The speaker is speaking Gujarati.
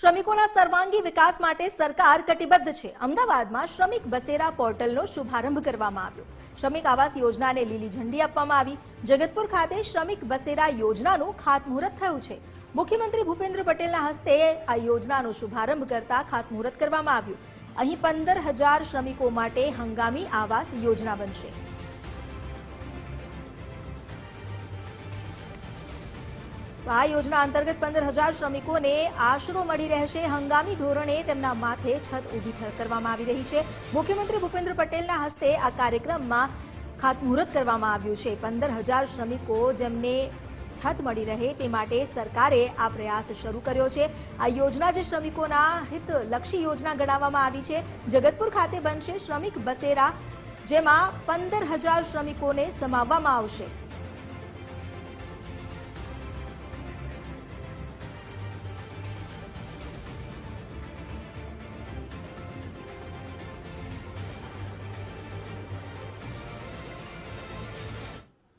શ્રમિકોના સર્વાંગી વિકાસ માટે સરકાર કટિબદ્ધ છે. અમદાવાદમાં શ્રમિક બસેરા પોર્ટલનો શુભારંભ કરવામાં આવ્યો. શ્રમિક આવાસ યોજનાને લીલી ઝંડી આપવામાં આવી. જગતપુર ખાતે શ્રમિક બસેરા યોજનાનું ખાતમુહૂર્ત થયું છે. મુખ્યમંત્રી ભૂપેન્દ્ર પટેલના હસ્તે આ યોજનાનો શુભારંભ કરતા ખાતમુહૂર્ત કરવામાં આવ્યું. અહીં પંદર હજાર શ્રમિકો માટે હંગામી આવાસ યોજના બનશે. આ યોજના અંતર્ગત પંદર હજાર શ્રમિકોને આશરો મળી રહેશે. હંગામી ધોરણે તેમના માથે છત ઊભી કરવામાં આવી રહી છે. મુખ્યમંત્રી ભૂપેન્દ્ર પટેલના હસ્તે આ કાર્યક્રમમાં ખાતમુહૂર્ત કરવામાં આવ્યું છે. પંદર હજાર શ્રમિકો જેમને છત મળી રહે તે માટે સરકારે આ પ્રયાસ શરૂ કર્યો છે. આ યોજના જે શ્રમિકોના હિતલક્ષી યોજના ગણાવવામાં આવી છે. જગતપુર ખાતે બનશે શ્રમિક બસેરા, જેમાં પંદર હજાર શ્રમિકોને સમાવવામાં આવશે.